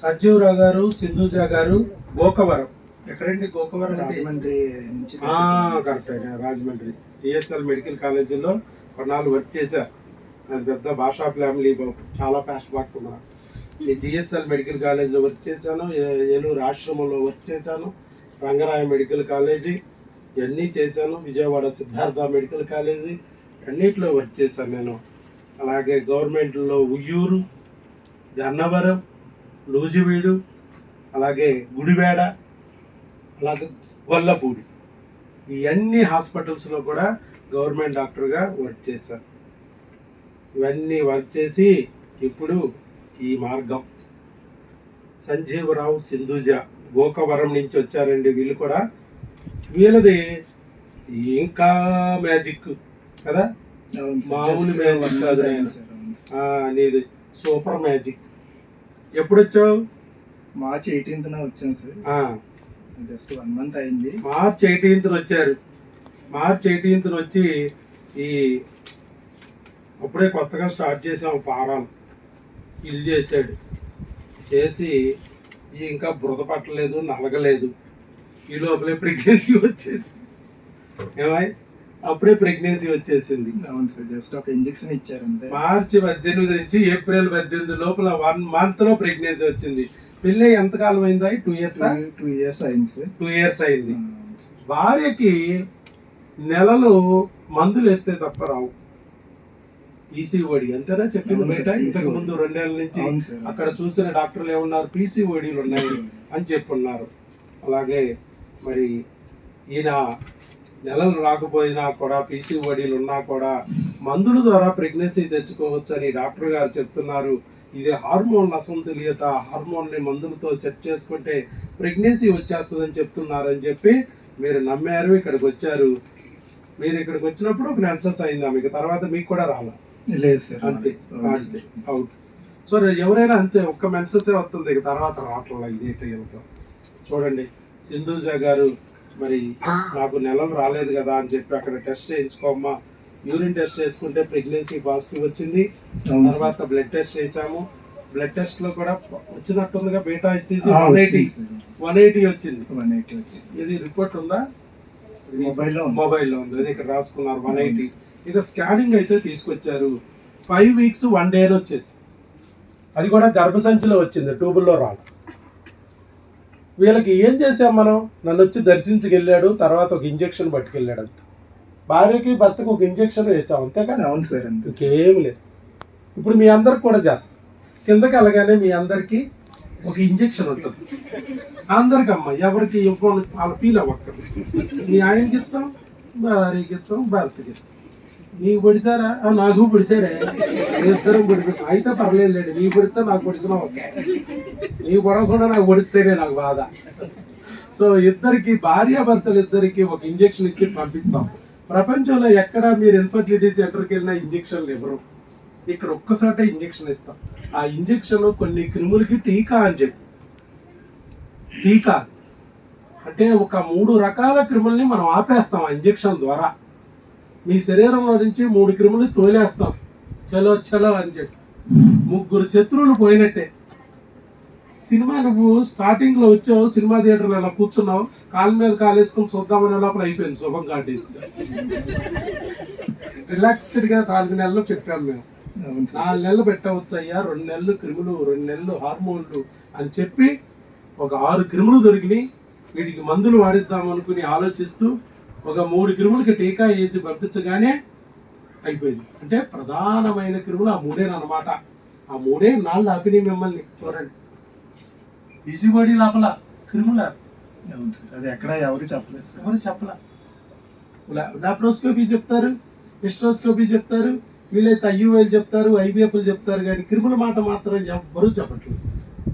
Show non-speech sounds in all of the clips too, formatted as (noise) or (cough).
సంజీవరావు గారు సింధుజ గారు గోకవరం. ఎక్కడండి? Gokavaram? Rajahmundry correct Rajahmundry. GSL medical కాలేజీలో కొన్నాళ్ళు వర్క్ చేశారు. అది పెద్ద భాషా ఫ్యామిలీ చాలా ఫాస్ట్ పట్టుకున్నారు ఈ జిఎస్ఎల్ మెడికల్ కాలేజీలో వర్క్ చేశాను. ఏలూరు ఆశ్రమంలో వర్క్ చేశాను. Rangaraya medical college. ఇవన్నీ చేశాను. Vijayawada Siddhartha medical college. అన్నిట్లో వర్క్ చేశాను నేను. అలాగే గవర్నమెంట్లో ఉయ్యూరు గన్నవరం లూజివీడు అలాగే గుడివాడ అలాగే గొల్లపూడి ఈ అన్ని హాస్పిటల్స్లో కూడా గవర్నమెంట్ డాక్టర్గా వర్క్ చేశాను ఇవన్నీ వర్క్ చేసి ఇప్పుడు ఈ మార్గం సంజీవరావు సింధుజ గోకవరం నుంచి వచ్చారండి వీళ్ళు కూడా వీళ్ళది ఇంకా మ్యాజిక్ కదా. మామూలు మ్యాజిక్ కాదు month ఆయన. అయింది సార్, అవును సార్. ఆ, నీది సూపర్ మ్యాజిక్ ఎప్పుడు వచ్చావు మార్చ్ ఎయిటీన్త్ వచ్చాను సార్. జస్ట్ వన్ మంత్ అయింది. మార్చ్ ఎయిటీన్త్ వచ్చారు. మార్చ్ ఎయిటీన్త్ వచ్చి ఈ అప్పుడే కొత్తగా స్టార్ట్ చేసాం పారాలు ఇల్లు చేశాడు. చేసి ఇంకా బురద పట్టలేదు నలగలేదు. ఈ లోపలే ప్రెగ్నెన్సీ వచ్చేసి ఏమై? అప్పుడే ప్రెగ్నెన్సీ వచ్చేసింది. అవును సార్ జస్ట్ ఒక ఇంజెక్షన్ ఇచ్చారు అంతే మార్చి పద్దెనిమిది నుంచి ఏప్రిల్ పద్దెనిమిది లోపల వన్ మంత్లో ప్రెగ్నెన్సీ వచ్చింది. పెళ్ళి ఎంతకాలం అయిందా? టూ ఇయర్స్ టూ ఇయర్స్ అయింది సార్. టూ ఇయర్స్ అయింది. భార్యకి నెలలు మందులు వేస్తే తప్ప రావు. పీసీఓడి అంతేనా చెప్పింది బయట? సార్, ఇంతకు. ముందు రెండేళ్ళ నుంచి అక్కడ చూసిన డాక్టర్లు ఏమన్నారు? పీసీఓడీలు ఉన్నాయి అని చెప్పున్నారు. అలాగే మరి ఈయన నెలలు రాకపోయినా కూడా పీసీఓడీలు ఉన్నా కూడా మందుల ద్వారా ప్రెగ్నెన్సీ తెచ్చుకోవచ్చు అని డాక్టర్ గారు చెప్తున్నారు. ఇది హార్మోన్ అసంతుల్యత హార్మోన్ని మందులతో సెట్ చేసుకుంటే ప్రెగ్నెన్సీ వచ్చేస్తుందని చెప్తున్నారు అని చెప్పి మీరు నమ్మారు ఇక్కడికి వచ్చారు. మీరు ఇక్కడికి వచ్చినప్పుడు ఒక నెన్సెస్ అయిందా? మీకు తర్వాత మీకు కూడా రాలా లేదు సార్ అంతే అంతే. అవుట్ సో ఎవరైనా అంతే ఒక్క మెన్సెస్ వస్తుంది ఇక తర్వాత రావట్లేదు ఇదేంటి చూడండి సింధుజ గారు మరి నాకు నెలలు రాలేదు కదా అని చెప్పి అక్కడ టెస్ట్ చేయించుకోమ్మా. యూరిన్ టెస్ట్ చేసుకుంటే ప్రెగ్నెన్సీ పాజిటివ్ వచ్చింది. తర్వాత బ్లడ్ టెస్ట్ చేశాము. బ్లడ్ టెస్ట్లో కూడా వచ్చినట్టుందిగా beta one eighty. One eighty వచ్చింది. వన్ ఎయిటీ వచ్చింది. ఇది రిపోర్ట్ ఉందా? మొబైల్లో. మొబైల్లో ఉంది. అది ఇక్కడ రాసుకున్నారు. One eighty. ఇక స్కానింగ్ అయితే తీసుకొచ్చారు. ఫైవ్ వీక్స్ వన్ డే వచ్చేసి. అది కూడా గర్భసంచిలో వచ్చింది. ట్యూబుల్లో రాడు వీళ్ళకి ఏం చేసాం మనం? నన్ను వచ్చి దర్శించుకెళ్ళాడు తర్వాత ఒక ఇంజెక్షన్ పట్టుకెళ్ళాడు అంతే. భార్యకి భర్తకు ఒక ఇంజెక్షన్ వేసాం అంతేగా అవును సార్ అంతే. ఇంకేం లేదు. ఇప్పుడు మీ అందరికి కూడా చేస్తాం. కిందకి వెళ్ళగానే మీ అందరికి ఒక ఇంజెక్షన్ ఉంటుంది. అందరికమ్మా ఎవరికి ఇవ్వాలి వాళ్ళు ఫీల్ అవ్వక్కర్లేదు. మీ ఆయనకి ఇస్తాం భార్యకి ఇస్తాం భర్తకి ఇస్తాం నీకు పొడిసారా నాకు పొడిసారే ఇద్దరం పొడిపిస్తాం అయితే పర్లేదు లేండి నీకు పొడితే నాకు పొడిసినా ఓకే. నీకు పొడవకుండా నాకు పొడిస్తేనే నాకు బాధ. సో ఇద్దరికి భార్యాభర్తలు ఇద్దరికి ఒక ఇంజెక్షన్ ఇచ్చి పంపిస్తాం. ప్రపంచంలో ఎక్కడ మీరు ఇన్ఫర్టిలిటీ సెంటర్కి వెళ్ళినా ఇంజెక్షన్లు ఇవ్వరు. ఇక్కడ ఒక్కసారి ఇంజెక్షన్ ఇస్తాం. ఆ ఇంజెక్షన్ కొన్ని క్రిములకి టీకా అని చెప్పి. టీకా. అంటే ఒక మూడు రకాల క్రిముల్ని మనం ఆపేస్తాం ఆ ఇంజెక్షన్ ద్వారా. మీ శరీరంలో నుంచి మూడు క్రిములు తోలేస్తాం. చలో చలో అని చెప్పి. ముగ్గురు శత్రువులు పోయినట్టే. సినిమా నువ్వు స్టార్టింగ్లో వచ్చావు సినిమా థియేటర్లో ఇలా కూర్చున్నావు కాలు మీద కాలు వేసుకొని చూద్దామనే లోపల అయిపోయింది శుభం కాటేసి. రిలాక్స్డ్గా నాలుగు నెలలు చెప్పాము మేము. నాలుగు నెలలు పెట్టవచ్చు అయ్యా రెండు నెలలు క్రిములు రెండు నెలలు హార్మోన్లు అని చెప్పి ఒక ఆరు క్రిములు దొరికినాయి. వీటికి మందులు వాడిద్దాం అనుకుని ఆలోచిస్తూ ఒక మూడు క్రిములకి టీకా వేసి పంపించగానే అయిపోయింది. అంటే ప్రధానమైన క్రిములు ఆ మూడేనమాట ఆ మూడే నాళ్ళు ఆపినాయి మిమ్మల్ని. చూడండి. బిజీబడి లోపల క్రిముల. అది ఎక్కడ ఎవరు చెప్పలేదు ఎవరు చెప్పలా? లాప్రోస్కోపీ చెప్తారు హిస్ట్రోస్కోపీ చెప్తారు వీలైతే ఐయుఐలు చెప్తారు ఐబిఎఫ్లు చెప్తారు కానీ క్రిముల మాట మాత్రం ఎవ్వరూ చెప్పట్లేదు.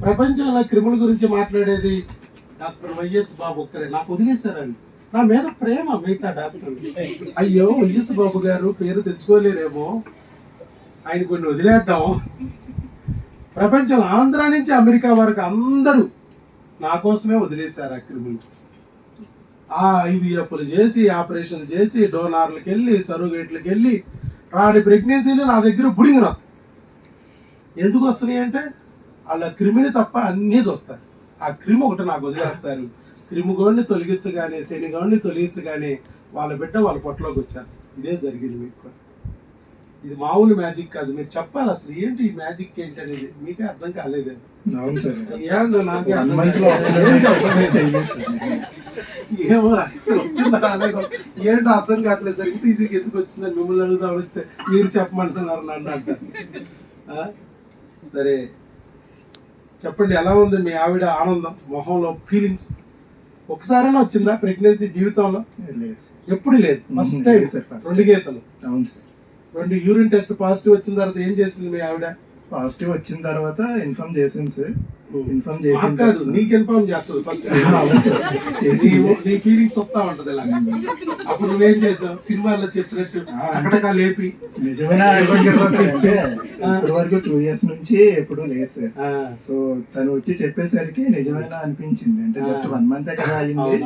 ప్రపంచంలో క్రిముల గురించి మాట్లాడేది డాక్టర్ వైఎస్ బాబు ఒక్కరే. నాకు వదిలేశారండి. నా మీద ప్రేమ మిగతా డాక్టర్ అయ్యో వైఎస్ బాబు గారు పేరు తెచ్చుకోలేరేమో ఆయన కొన్ని వదిలేద్దాం. ప్రపంచం ఆంధ్ర నుంచి అమెరికా వరకు అందరూ నా కోసమే వదిలేశారు ఆ క్రిములు. ఆ ఐవీఎఫ్లు చేసి ఆపరేషన్ చేసి డోనార్లకు వెళ్ళి సరుగేట్లకు వెళ్ళి రాని ప్రెగ్నెన్సీలు నా దగ్గర బుడింగ్ ఎందుకు వస్తున్నాయి అంటే వాళ్ళ క్రిమిని తప్ప అన్నీ చూస్తారు. ఆ క్రిమి ఒకటి నాకు వదిలేస్తారు. క్రిమి గోడిని తొలగించగానే శని గోడిని తొలగించగానే వాళ్ళ బిడ్డ వాళ్ళ పొట్టలోకి వచ్చేస్తారు ఇదే జరిగింది మీకు కూడా. ఇది మామూలు మ్యాజిక్ కాదు. మీరు చెప్పాలి అసలు ఏంటి ఈ మ్యాజిక్ ఏంటి అనేది మీకే అర్థం కాలేదు నాకే. ఏమో వచ్చిందా రాలేదో? ఏంటో అర్థం కావట్లేదు. సార్ ఇంత ఈజీగా ఎందుకు వచ్చిందని మిమ్మల్ని అడుగుతా వస్తే మీరు చెప్పమంటున్నారు నన్ను అంటారు ఆ? సరే. చెప్పండి ఎలా ఉంది మీ ఆవిడ ఆనందం? మొహంలో ఫీలింగ్స్ ఒకసారైనా వచ్చిందా ప్రెగ్నెన్సీ జీవితంలో? లేదు. ఎప్పుడు లేదు. ఫస్ట్ మ్మ్, టైం సార్, రెండు గీతలు. అవును సార్. రెండు యూరిన్ టెస్ట్ పాజిటివ్ వచ్చిన తర్వాత ఏం చేసింది మీ ఆవిడ? పాజిటివ్ వచ్చిన తర్వాత ఇన్ఫార్మ్ చేసింది సార్. ఇన్ఫార్మ్ చేసిన కాదు నీకు ఇన్ఫార్మ్ చేస్తుంది ఫస్ట్. (laughs) నీ- నీ ఫీలింగ్స్ వస్తా ఉంటది ఇలా అప్పుడు నువ్వేం చేసావు? సినిమాల్లో చెప్పినట్టు అక్కడక్కడ లేపి. నిజమైన అంటే ఇప్పటి వరకు టూ ఇయర్స్ నుంచి ఎప్పుడు లేదు సార్. సో తను వచ్చి చెప్పేసరికి నిజమైన అనిపించింది. అంటే జస్ట్ వన్ మంత్ కదా అయింది.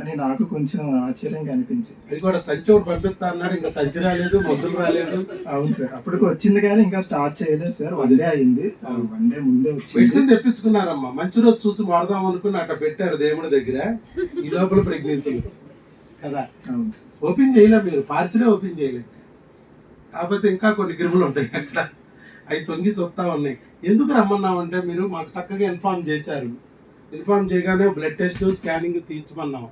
అని నాకు కొంచెం ఆశ్చర్యంగా అనిపించింది. అది కూడా సంచోడు పంపిస్తా అన్నాడు ఇంకా సంచి రాలేదు మందులు రాలేదు. అవును సార్. అప్పటికి వచ్చింది కానీ ఇంకా స్టార్ట్ చేయలేదు సార్. వన్ డే అయింది. వన్ డే ముందే వచ్చింది. తెప్పించుకున్నారమ్మా. మంచి రోజు చూసి వాడదాం అనుకుని అట్లా పెట్టారు దేవుడి దగ్గర. ఈ లోపల ప్రెగ్నెన్సీ కదా? ఓపెన్ చేయలే మీరు. పార్సిలే ఓపెన్ చేయలేదు కాకపోతే ఇంకా కొన్ని గిరువులు ఉంటాయి అక్కడ. అవి తొంగి సొత్తా ఉన్నాయి. ఎందుకు రమ్మన్నామంటే మీరు మాకు చక్కగా ఇన్ఫార్మ్ చేశారు. ఇన్ఫార్మ్ చేయగానే బ్లడ్ టెస్ట్ స్కానింగ్ తీయించమన్నాం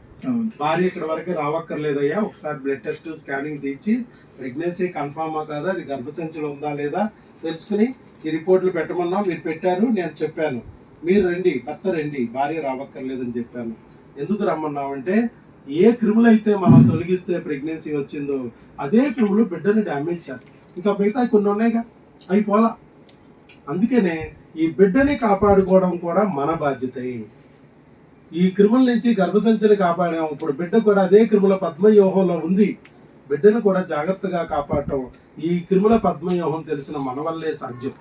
భార్య ఇక్కడ వరకు రావక్కర్లేదయ్యా. ఒకసారి బ్లడ్ టెస్ట్ స్కానింగ్ తీసి ప్రెగ్నెన్సీ కన్ఫామా కాదా? అది గర్భసంచులు ఉందా లేదా తెలుసుకుని ఈ రిపోర్ట్లు పెట్టమన్నా. మీరు పెట్టారు నేను చెప్పాను. మీరు రండి భర్త రండి భార్య రావక్కర్లేదని చెప్పాను. ఎందుకు రమ్మన్నామంటే ఏ క్రిములు అయితే మనం తొలగిస్తే ప్రెగ్నెన్సీ వచ్చిందో అదే క్రిములు బిడ్డని డ్యామేజ్ చేస్తాయి. ఇంకా మిగతా కొన్ని ఉన్నాయిగా. అవి పోలా. అందుకనే ఈ బిడ్డని కాపాడుకోవడం కూడా మన బాధ్యత. ఈ క్రిముల నుంచి గర్భసంచిని కాపాడాం. ఇప్పుడు బిడ్డ కూడా అదే క్రిముల పద్మవ్యూహంలో ఉంది. బిడ్డను కూడా జాగ్రత్తగా కాపాడటం ఈ క్రిముల పద్మవ్యూహం తెలిసిన మన వల్లే సాధ్యం.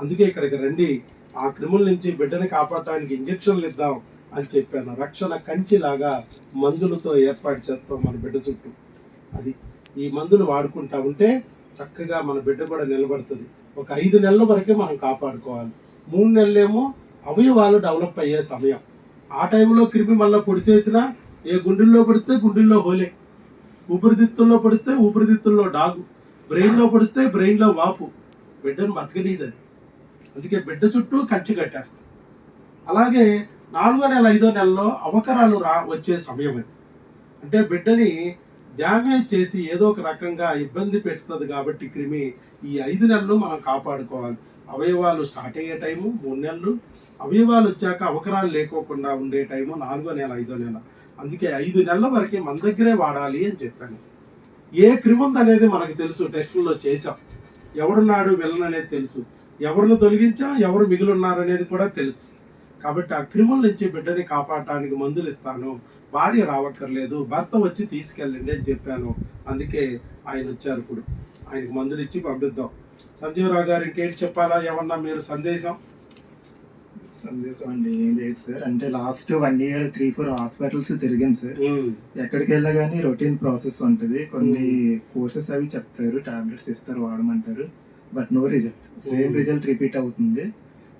అందుకే ఇక్కడికి రండి. ఆ క్రిముల నుంచి బిడ్డని కాపాడటానికి ఇంజక్షన్లు ఇద్దాం అని చెప్పాను. రక్షణ కంచిలాగా మందులతో ఏర్పాటు చేస్తాం మన బిడ్డ చుట్టూ. అది ఈ మందులు వాడుకుంటా ఉంటే చక్కగా మన బిడ్డ కూడా నిలబడుతుంది. ఒక ఐదు నెలల వరకే మనం కాపాడుకోవాలి. మూడు నెలలేమో అవయవాలు డెవలప్ అయ్యే సమయం. ఆ టైంలో క్రిమి మళ్ళీ పొడిసేసినా ఏ గుండెల్లో పడితే గుండెల్లో హోలే. ఊపిరితిత్తుల్లో పడిస్తే ఊపిరితిత్తుల్లో డాగు. బ్రెయిన్లో పడిస్తే బ్రెయిన్లో వాపు. బిడ్డను బతకనీయదు అది. అందుకే బిడ్డ చుట్టూ కంచి కట్టేస్తాం. అలాగే నాలుగో నెల ఐదో నెలలో అవకరాలు రా వచ్చే సమయం అది. అంటే బిడ్డని డ్యామేజ్ చేసి ఏదో ఒక రకంగా ఇబ్బంది పెడుతుంది కాబట్టి క్రిమి ఈ ఐదు నెలలు మనం కాపాడుకోవాలి. అవయవాలు స్టార్ట్ అయ్యే టైము మూడు నెలలు. అవయవాలు వచ్చాక అవకరాలు లేకోకుండా ఉండే టైము నాలుగో నెల ఐదో నెల. అందుకే ఐదు నెలల వరకే మన దగ్గరే వాడాలి అని చెప్పాను. ఏ క్రిమి అనేది మనకు తెలుసు టెస్టుల్లో చేసాం ఎవడున్నాడు విలన్ అనేది తెలుసు. ఎవరిని తొలగించాం ఎవరు మిగిలిన్నారనేది కూడా తెలుసు. కాబట్టి ఆ క్రిముల నుంచి బిడ్డని కాపాడటానికి మందులు ఇస్తాను. భార్య రావక్కర్లేదు భర్త వచ్చి తీసుకెళ్ళండి అని చెప్పాను. అందుకే ఆయన వచ్చారు ఇప్పుడు. ఆయనకు మందులు ఇచ్చి పంపిద్దాం. సంజీవరావు గారు ఇంకేంటి చెప్పాలా? ఏమన్నా మీరు సందేశం? సందేశం అండి ఏం లేదు సార్. అంటే last one year three four hospitals తిరిగాం సార్. ఎక్కడికి వెళ్ళా కానీ రొటీన్ ప్రాసెస్ ఉంటుంది. కొన్ని కోర్సెస్ అవి చెప్తారు టాబ్లెట్స్ ఇస్తారు వాడమంటారు. But no result. Same. Result repeat అవుతుంది.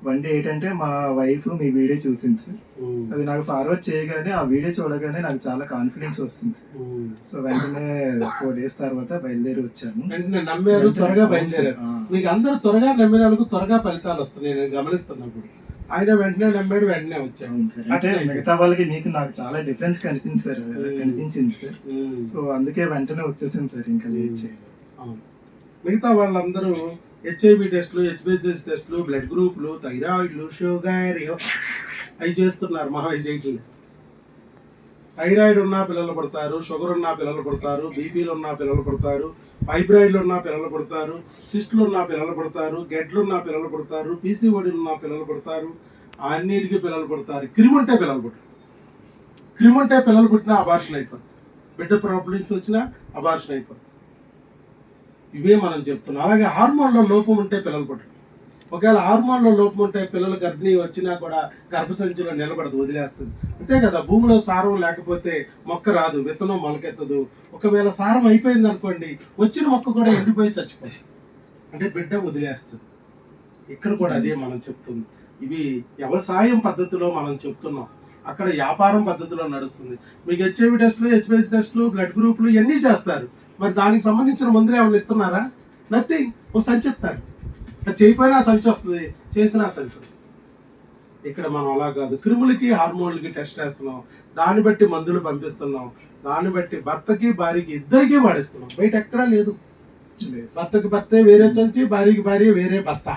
వన్ డే ఏంటంటే మా వైఫ్ మీ వీడియో చూసింది సార్. అది నాకు ఫార్వర్డ్ చేయగానే ఆ వీడియో చూడగానే నాకు చాలా కాన్ఫిడెన్స్ వస్తుంది సార్. సో వెంటనే ఫోర్ డేస్ తర్వాత బయలుదేరి వచ్చాను. వెంటనే నమ్మారు త్వరగా బయలుదేరారు. మీకు అందరూ త్వరగా నమ్మిన వాళ్ళకు త్వరగా ఫలితాలు వస్తున్నాయి నేను గమనిస్తున్నప్పుడు. ఆయన వెంటనే నమ్మాడు వెంటనే వచ్చాను అంటే మిగతా వాళ్ళకి మీకు నాకు చాలా డిఫరెన్స్ కనిపించింది సార్. కనిపించింది సార్. సో అందుకే వెంటనే వచ్చేసాను సార్ ఇంకా లేట్ చేయలేదు. మిగతా వాళ్ళందరూ హెచ్ఐవి టెస్టులు హెచ్బిసిఎస్ టెస్టులు బ్లడ్ గ్రూప్లు థైరాయిడ్లు షుగర్ అవి చేస్తున్నారు మహా అవి థైరాయిడ్ ఉన్న పిల్లలు పడతారు షుగర్ ఉన్న పిల్లలు పడతారు బీపీలు ఉన్న పిల్లలు పడతారు ఫైబ్రాయిడ్లు ఉన్న పిల్లలు పడతారు సిస్టులు ఉన్న పిల్లలు పడతారు గెడ్లు ఉన్న పిల్లలు పడతారు పీసీఓడీలు ఉన్న పిల్లలు పడతారు అన్నిటికీ పిల్లలు పడతారు. క్రిముంటే పిల్లలు పుట్టారు. క్రిముంటే పిల్లలు పుట్టినా అబార్షన్ అయిపోతుంది బిడ్డ ప్రాబ్లమ్స్ వచ్చినా అబార్షన్ అయిపోతుంది ఇవే మనం చెప్తున్నాం. అలాగే హార్మోన్లో లోపం ఉంటే పిల్లలు పుట్టరు. ఒకవేళ హార్మోన్లో లోపం ఉంటే పిల్లలు గర్భిణీ వచ్చినా కూడా గర్భసంచిలో నిలబడదు వదిలేస్తుంది. అంతే కదా భూమిలో సారం లేకపోతే మొక్క రాదు విత్తనం మొలకెత్తదు. ఒకవేళ సారం అయిపోయింది అనుకోండి వచ్చిన మొక్క కూడా ఎండిపోయి చచ్చిపోయి అంటే బిడ్డ వదిలేస్తుంది. ఇక్కడ కూడా అదే మనం చెప్తుంది. ఇవి వ్యవసాయం పద్ధతిలో మనం చెప్తున్నాం. అక్కడ వ్యాపారం పద్ధతిలో నడుస్తుంది. మీకు హెచ్ఐవి టెస్టులు హెచ్పిఎస్ టెస్టులు బ్లడ్ గ్రూపులు ఇవన్నీ చేస్తారు. మరి దానికి సంబంధించిన మందులు ఏమైనా ఇస్తున్నారా? నథింగ్ ఓ సంచి ఇస్తారు. ఆ సంచి వస్తుంది చేసినా సంచి వస్తుంది. ఇక్కడ మనం అలా కాదు. క్రిములకి హార్మోన్లకి టెస్ట్ చేస్తున్నాం. దాన్ని బట్టి మందులు పంపిస్తున్నాం. దాన్ని బట్టి భర్తకి భార్యకి ఇద్దరికి వాడిస్తున్నాం. బయట ఎక్కడా లేదు. భర్తకి భర్తే వేరే సంచి భార్యకి భార్య వేరే బస్తా.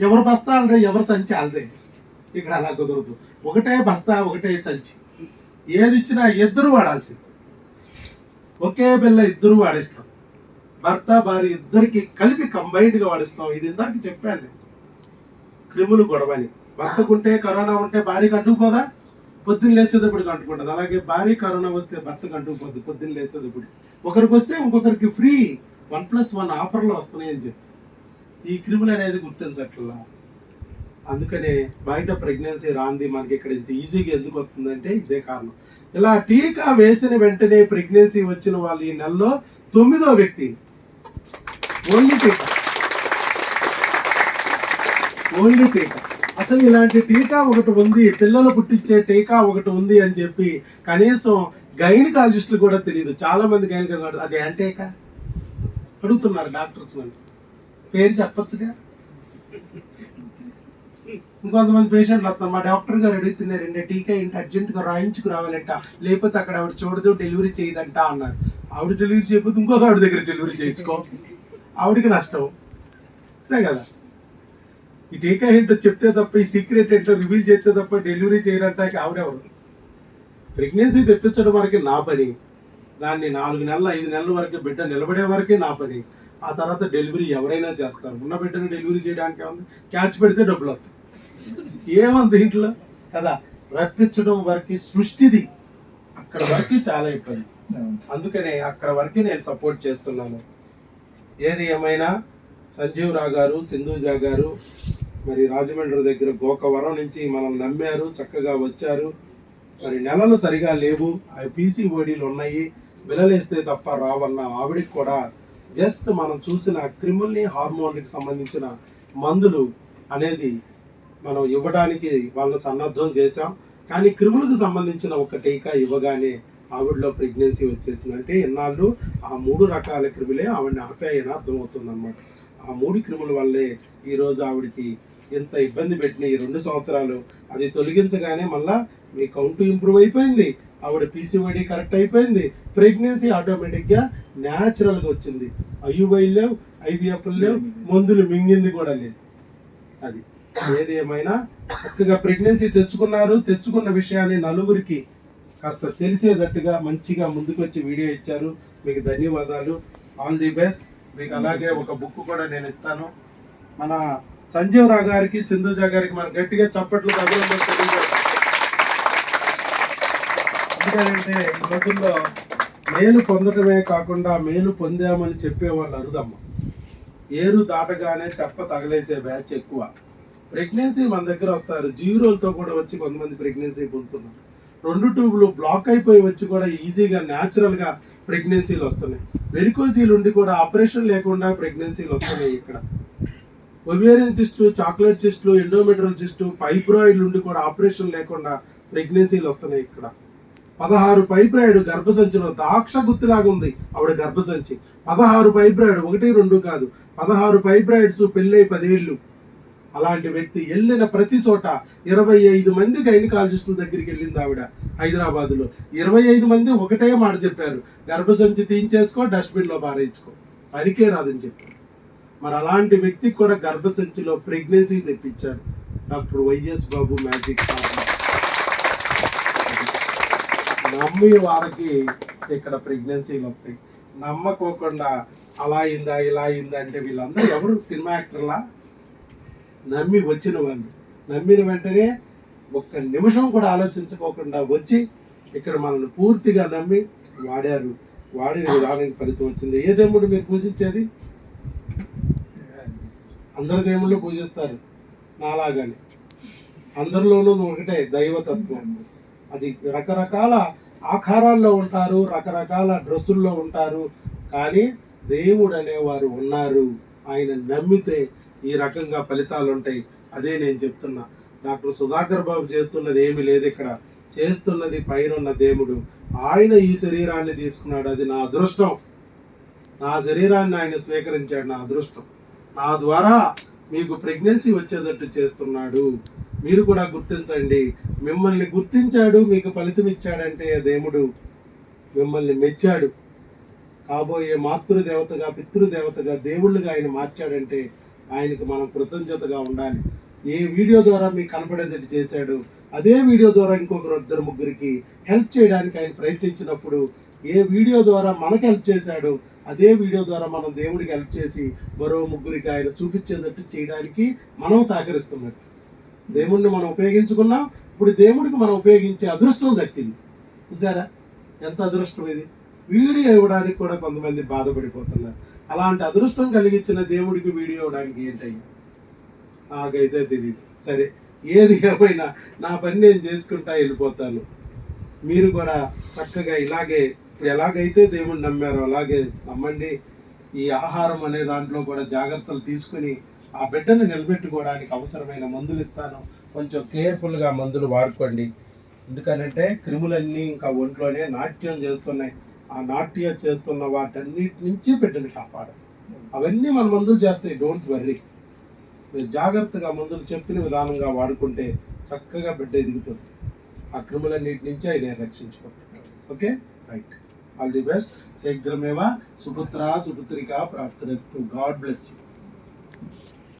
ఎవరు బస్తా అలదే ఎవరు సంచి అలదే ఇక్కడ అలా కుదరదు. ఒకటే బస్తా ఒకటే సంచి. ఏది ఇచ్చినా ఇద్దరు వాడాల్సింది. ఒకే బిల్ల ఇద్దరు వాడిస్తాం. భర్త భార్య ఇద్దరికి కలిపి కంబైన్డ్గా వాడిస్తాం. ఇది ఇందాక చెప్పాను క్రిములు గొడవని. భర్తకుంటే కరోనా ఉంటే భార్యకు అంటుకుపోదా పొద్దున్న లేచేటప్పుడు అంటుకుంటుంది. అలాగే భార్య కరోనా వస్తే భర్తకు అంటుకుపోద్ది పొద్దున్న లేచేటప్పుడు. ఒకరికి వస్తే ఇంకొకరికి ఫ్రీ వన్ ప్లస్ వన్ ఆఫర్లు వస్తున్నాయని చెప్పి. ఈ క్రిములు అనేది గుర్తించట్లా? అందుకనే బయట ప్రెగ్నెన్సీ రాంది మనకి ఇక్కడ ఇంత ఈజీగా ఎందుకు వస్తుందంటే ఇదే కారణం. ఇలా టీకా వేసిన వెంటనే ప్రెగ్నెన్సీ వచ్చిన వాళ్ళు ఈ నెలలో తొమ్మిదో వ్యక్తి. ఓన్లీ టీకా. ఓన్లీ టీకా. అసలు ఇలాంటి టీకా ఒకటి ఉంది పిల్లలు పుట్టించే టీకా ఒకటి ఉంది అని చెప్పి కనీసం గైనకాలజిస్టులు కూడా తెలియదు. చాలా మంది గైనకాలజిస్ట్ అది యాంటీకా అడుగుతున్నారు డాక్టర్స్ నన్ను పేరు చెప్పొచ్చుగా? ఇంకొంతమంది పేషెంట్లు వస్తారు. మా డాక్టర్ గారు అడుగుతున్నారండి టీకా ఏంటి? అర్జెంటుగా రాయించుకు రావాలంట. లేకపోతే అక్కడ ఆవిడ చూడదు డెలివరీ చేయదంట అన్నారు. ఆవిడ డెలివరీ చేయకపోతే ఇంకొక ఆవిడ దగ్గర డెలివరీ చేయించుకో. ఆవిడకి నష్టం. అంతే కదా? ఈ టీకా ఏంటో చెప్తే తప్ప ఈ సీక్రెట్ ఏంటో రివీల్ చేస్తే తప్ప డెలివరీ చేయడానికి ఆవిడెవరు ప్రెగ్నెన్సీ తెప్పించడం వరకు నా పని. దాన్ని నాలుగు నెలలు ఐదు నెలల వరకు బిడ్డ నిలబడే వరకే నా పని. ఆ తర్వాత డెలివరీ ఎవరైనా చేస్తారు. ఉన్న బిడ్డను డెలివరీ చేయడానికి ఏముంది? క్యాచ్ పెడితే డబ్బులు వస్తాయి. ఏముంది ఇంట్లో కదా రప్పించడం వరకు సృష్టిది. అక్కడ వరకు చాలా ఇబ్బంది. అందుకనే అక్కడ వరకు నేను సపోర్ట్ చేస్తున్నాను. ఏది ఏమైనా సంజీవ్ రావు గారు సింధూజా గారు మరి రాజమండ్రి దగ్గర గోకవరం నుంచి మనం నమ్మారు చక్కగా వచ్చారు. మరి నెలలు సరిగా లేవు. అవి పీసీఓడీలు ఉన్నాయి. విలలేస్తే తప్ప రావన్న ఆవిడికి కూడా జస్ట్ మనం చూసిన క్రిముల్ని హార్మోన్లకి సంబంధించిన మందులు అనేది మనం ఇవ్వడానికి వాళ్ళని సన్నద్ధం చేశాం. కానీ క్రిములకు సంబంధించిన ఒక టీకా ఇవ్వగానే ఆవిడలో ప్రెగ్నెన్సీ వచ్చేసిందంటే ఇన్నాళ్ళు ఆ మూడు రకాల క్రిములే ఆవిడని ఆపాయని అర్థమవుతుంది అనమాట ఆ మూడు క్రిముల వల్లే ఈరోజు ఆవిడకి ఎంత ఇబ్బంది పెట్టిన ఈ రెండు సంవత్సరాలు అది తొలగించగానే మళ్ళా మీ కౌంట్ ఇంప్రూవ్ అయిపోయింది. ఆవిడ పీసీఓడి కరెక్ట్ అయిపోయింది. ప్రెగ్నెన్సీ ఆటోమేటిక్గా న్యాచురల్గా వచ్చింది. ఐయువై లేవు ఐవీఎఫ్ లేవు మందులు మింగింది కూడా లేదు. అది. ఏది ఏమైనా చక్కగా ప్రెగ్నెన్సీ తెచ్చుకున్నారు తెచ్చుకున్న విషయాన్ని నలుగురికి కాస్త తెలిసేటట్టుగా మంచిగా ముందుకు వచ్చి వీడియో ఇచ్చారు. మీకు ధన్యవాదాలు. ఆల్ ది బెస్ట్ మీకు అలాగే ఒక బుక్ కూడా నేను ఇస్తాను. మన సంజీవ్ రావు గారికి సింధుజ గారికి మన గట్టిగా చప్పట్లు ఎందుకంటే ఈ రోజుల్లో మేలు పొందడమే కాకుండా మేలు పొందామని చెప్పేవాళ్ళు అరుదమ్మ. ఏరు దాటగానే తెప్ప తగలేసే బ్యాచ్ ఎక్కువ. ప్రెగ్నెన్సీ మన దగ్గర వస్తారు. జీరోలతో కూడా వచ్చి కొంతమంది ప్రెగ్నెన్సీ పొందుతున్నారు. రెండు ట్యూబ్లు బ్లాక్ అయిపోయి వచ్చి కూడా ఈజీగా న్యాచురల్గా ప్రెగ్నెన్సీలు వస్తున్నాయి. వెరికోసీలు ఉండి కూడా ఆపరేషన్ లేకుండా ప్రెగ్నెన్సీలు వస్తున్నాయి ఇక్కడ. Ovarian cyst chocolate cyst endometrial cyst ఫైబ్రాయిడ్లు ఉండి కూడా ఆపరేషన్ లేకుండా ప్రెగ్నెన్సీలు వస్తున్నాయి ఇక్కడ. పదహారు పైబ్రాయిడ్ గర్భసంచిలో దాక్ష గుత్తిలాగా ఉంది ఆవిడ గర్భసంచి. పదహారు పైబ్రాయిడ్ ఒకటి రెండు కాదు. పదహారు పైబ్రాయిడ్స్ పెళ్ళై పదేళ్ళు. అలాంటి వ్యక్తి వెళ్ళిన ప్రతి చోట ఇరవై ఐదు మంది గైనకాలజిస్టుల దగ్గరికి వెళ్ళింది ఆవిడ హైదరాబాద్లో. ఇరవై ఐదు మంది ఒకటే మాట చెప్పారు. గర్భసంచి తీయించేసుకో డస్ట్బిన్లో పారేయించుకో. పనికే రాదని చెప్పారు. మరి అలాంటి వ్యక్తికి కూడా గర్భసంచిలో ప్రెగ్నెన్సీ తెప్పించారు. డాక్టర్ వైఎస్ బాబు మ్యాజిక్ నమ్మి వారికి ఇక్కడ ప్రెగ్నెన్సీలు వస్తాయి నమ్మకోకుండా అలా అయిందా ఇలా అయిందా అంటే వీళ్ళందరూ ఎవరు? సినిమా యాక్టర్లా? నమ్మి వచ్చిన వాళ్ళు. నమ్మిన వెంటనే ఒక్క నిమిషం కూడా ఆలోచించుకోకుండా వచ్చి ఇక్కడ మనల్ని పూర్తిగా నమ్మి వాడారు. వాడిన విధానానికి ఫలితం వచ్చింది. ఏ దేవుడు మీరు పూజించేది? అందరు దేవుళ్ళు పూజిస్తారు. నాలాగానే. అందరిలోనూ ఒకటే దైవతత్వం. అది రకరకాల ఆకారాల్లో ఉంటారు రకరకాల డ్రెస్సుల్లో ఉంటారు. కానీ దేవుడు అనేవారు ఉన్నారు. ఆయన నమ్మితే ఈ రకంగా ఫలితాలు ఉంటాయి. అదే నేను చెప్తున్నా. డాక్టర్ సుధాకర్ బాబు చేస్తున్నది ఏమీ లేదు ఇక్కడ. చేస్తున్నది పైనున్న దేవుడు. ఆయన ఈ శరీరాన్ని తీసుకున్నాడు. అది నా అదృష్టం. నా శరీరాన్ని ఆయన స్వీకరించాడు. నా అదృష్టం. నా ద్వారా మీకు ప్రెగ్నెన్సీ వచ్చేటట్టు చేస్తున్నాడు. మీరు కూడా గుర్తించండి. మిమ్మల్ని గుర్తించాడు మీకు ఫలితం ఇచ్చాడంటే ఆ దేవుడు మిమ్మల్ని మెచ్చాడు. కాబోయే మాతృదేవతగా పితృదేవతగా దేవుళ్ళుగా ఆయన మార్చాడంటే ఆయనకు మనం కృతజ్ఞతగా ఉండాలి. ఏ వీడియో ద్వారా మీకు కనపడేటట్టు చేశాడు అదే వీడియో ద్వారా ఇంకొకరు ఇద్దరు ముగ్గురికి హెల్ప్ చేయడానికి ఆయన ప్రయత్నించినప్పుడు ఏ వీడియో ద్వారా మనకు హెల్ప్ చేశాడు అదే వీడియో ద్వారా మనం దేవుడికి హెల్ప్ చేసి మరో ముగ్గురికి ఆయన చూపించేటట్టు చేయడానికి మనం సహకరిస్తున్నట్టు దేవుడిని మనం ఉపయోగించుకున్నాం ఇప్పుడు దేవుడికి మనం ఉపయోగించే అదృష్టం దక్కింది. చూసారా ఎంత అదృష్టం ఇది? వీడియో ఇవ్వడానికి కూడా కొంతమంది బాధపడిపోతున్నారు. అలాంటి అదృష్టం కలిగించిన దేవుడికి వీడియో ఇవ్వడానికి ఏంటయ్యా నాకైతే తెలియదు సరే ఏది ఏమైనా నా పని నేను చేసుకుంటా వెళ్ళిపోతాను. మీరు కూడా చక్కగా ఇలాగే ఇప్పుడు ఎలాగైతే దేవుణ్ణి నమ్మారో అలాగే నమ్మండి. ఈ ఆహారం అనే దాంట్లో కూడా జాగ్రత్తలు తీసుకుని ఆ బిడ్డను నిలబెట్టుకోవడానికి అవసరమైన మందులు ఇస్తాను. కొంచెం కేర్ఫుల్గా మందులు వాడుకోండి. ఎందుకనంటే క్రిములన్నీ ఇంకా ఒంట్లోనే నాట్యం చేస్తున్నాయి. ఆ నాట్యం చేస్తున్న వాటన్నిటి నుంచి బిడ్డని కాపాడాలి. అవన్నీ మన మందులు చేస్తాయి డోంట్ వర్రీ మీరు జాగ్రత్తగా మందులు చెప్పిన విధానంగా వాడుకుంటే చక్కగా బిడ్డ ఎదుగుతుంది. ఆ క్రిములన్నిటి నుంచి ఆయన రక్షించుకుంటున్నాడు okay right all the best శీఘ్రమేవా? సుపుత్ర సుపుత్రిక ప్రాప్తరత్తు. God bless you